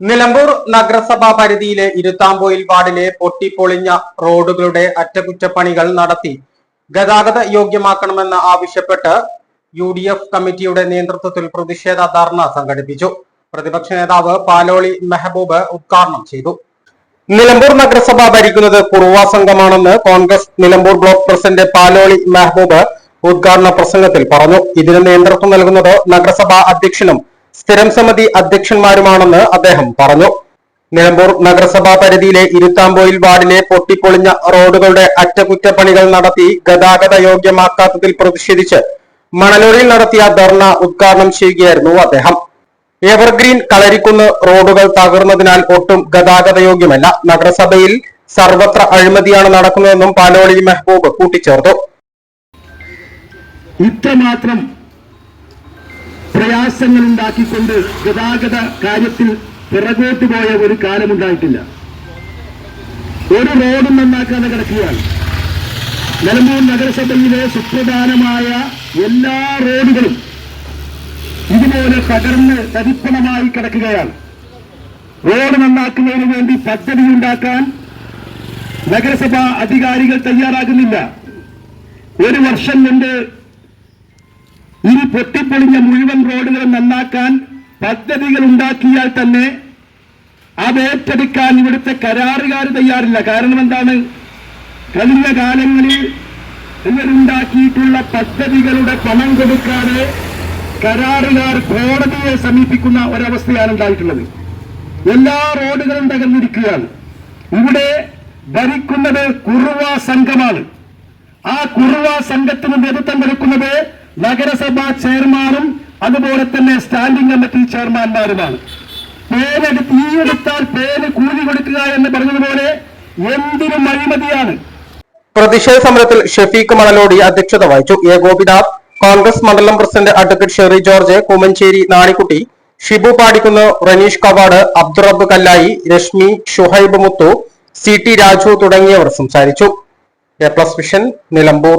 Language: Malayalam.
നിലമ്പൂർ നഗരസഭാ പരിധിയിലെ ഇരുത്താമ്പോയിൽ വാർഡിലെ പൊട്ടിപ്പൊളിഞ്ഞ റോഡുകളുടെ അറ്റകുറ്റപ്പണികൾ നടത്തി ഗതാഗത യോഗ്യമാക്കണമെന്ന് ആവശ്യപ്പെട്ട് യു ഡി എഫ് കമ്മിറ്റിയുടെ നേതൃത്വത്തിൽ പ്രതിഷേധ ധർണ സംഘടിപ്പിച്ചു. പ്രതിപക്ഷ നേതാവ് പാലോളി മെഹബൂബ് ഉദ്ഘാടനം ചെയ്തു. നിലമ്പൂർ നഗരസഭ ഭരിക്കുന്നത് കുറുവാ സംഘമാണെന്ന് കോൺഗ്രസ് നിലമ്പൂർ ബ്ലോക്ക് പ്രസിഡന്റ് പാലോളി മെഹബൂബ് ഉദ്ഘാടന പ്രസംഗത്തിൽ പറഞ്ഞു. ഇതിന് നേതൃത്വം നൽകുന്നത് നഗരസഭാ അധ്യക്ഷനും സ്ഥിരം സമിതി അധ്യക്ഷന്മാരുമാണെന്ന് അദ്ദേഹം പറഞ്ഞു. നിലമ്പൂർ നഗരസഭാ പരിധിയിലെ ഇരുത്താമ്പോയിൽ വാർഡിലെ പൊട്ടിപ്പൊളിഞ്ഞ റോഡുകളുടെ അറ്റകുറ്റപ്പണികൾ നടത്തി ഗതാഗത യോഗ്യമാക്കാത്തതിൽ പ്രതിഷേധിച്ച് മണലൂരിൽ നടത്തിയ ധർണ ഉദ്ഘാടനം ചെയ്യുകയായിരുന്നു അദ്ദേഹം. എവർഗ്രീൻ കളരിക്കുന്ന് റോഡുകൾ തകർന്നതിനാൽ ഒട്ടും ഗതാഗത യോഗ്യമല്ല. നഗരസഭയിൽ സർവത്ര അഴിമതിയാണ് നടക്കുന്നതെന്നും പാലോളി മെഹബൂബ് കൂട്ടിച്ചേർത്തു. ഇത്രമാത്രം പ്രയാസങ്ങൾ ഉണ്ടാക്കിക്കൊണ്ട് ഗതാഗത കാര്യത്തിൽ പിറകോട്ട് പോയ ഒരു കാലമുണ്ടായിട്ടില്ല. ഒരു റോഡും നന്നാക്കാതെ കിടക്കുകയാണ്. നിലമ്പൂർ നഗരസഭയിലെ സുപ്രധാനമായ എല്ലാ റോഡുകളും ഇതുപോലെ തകർന്ന് തരിപ്പണമായി കിടക്കുകയാണ്. റോഡ് നന്നാക്കുന്നതിന് വേണ്ടി പദ്ധതി ഉണ്ടാക്കാൻ നഗരസഭാ അധികാരികൾ തയ്യാറാകുന്നില്ല. ഒരു വർഷം കൊണ്ട് പൊട്ടിപ്പൊളിഞ്ഞ മുഴുവൻ റോഡുകളും നന്നാക്കാൻ പദ്ധതികൾ ഉണ്ടാക്കിയാൽ തന്നെ അത് ഏറ്റെടുക്കാൻ ഇവിടുത്തെ കരാറുകാർ തയ്യാറില്ല. കാരണം എന്താണ്? കഴിഞ്ഞ കാലങ്ങളിൽ ഇവരുണ്ടാക്കിയിട്ടുള്ള പദ്ധതികളുടെ പണം കൊടുക്കാതെ കരാറുകാർ കോടതിയെ സമീപിക്കുന്ന ഒരവസ്ഥയാണ് ഉണ്ടായിട്ടുള്ളത്. എല്ലാ റോഡുകളും തകർന്നിരിക്കുകയാണ്. ഇവിടെ ഭരിക്കുന്നത് കുറുവ സംഘമാണ്. ആ കുറുവ സംഘത്തിന് നേതൃത്വം കൊടുക്കുന്നത് നഗരസഭാ ചെയർമാനും അതുപോലെ തന്നെ സ്റ്റാൻഡിംഗ് കമ്മിറ്റി ചെയർമാൻമാരുമാണ്. തീയെടുത്താൽ പേര് കൂലി കൊടുക്കുക എന്ന് പറഞ്ഞതുപോലെ എന്തിനും അഴിമതിയാണ്. പ്രതിഷേധ സമരത്തിൽ ഷെഫീഖ് മണലോടി അധ്യക്ഷത വഹിച്ചു. എ. ഗോപിനാഥ് കോൺഗ്രസ് മണ്ഡലം president advocate Sherry George Kummanchery Nanikutty Shibu Padikkunnu Raneesh Kavad Abdurab Kallayi Rashmi Shuhaib Muthu C T Raju തുടങ്ങിയവർ സംസാരിച്ചു. A plus vision Nilambur.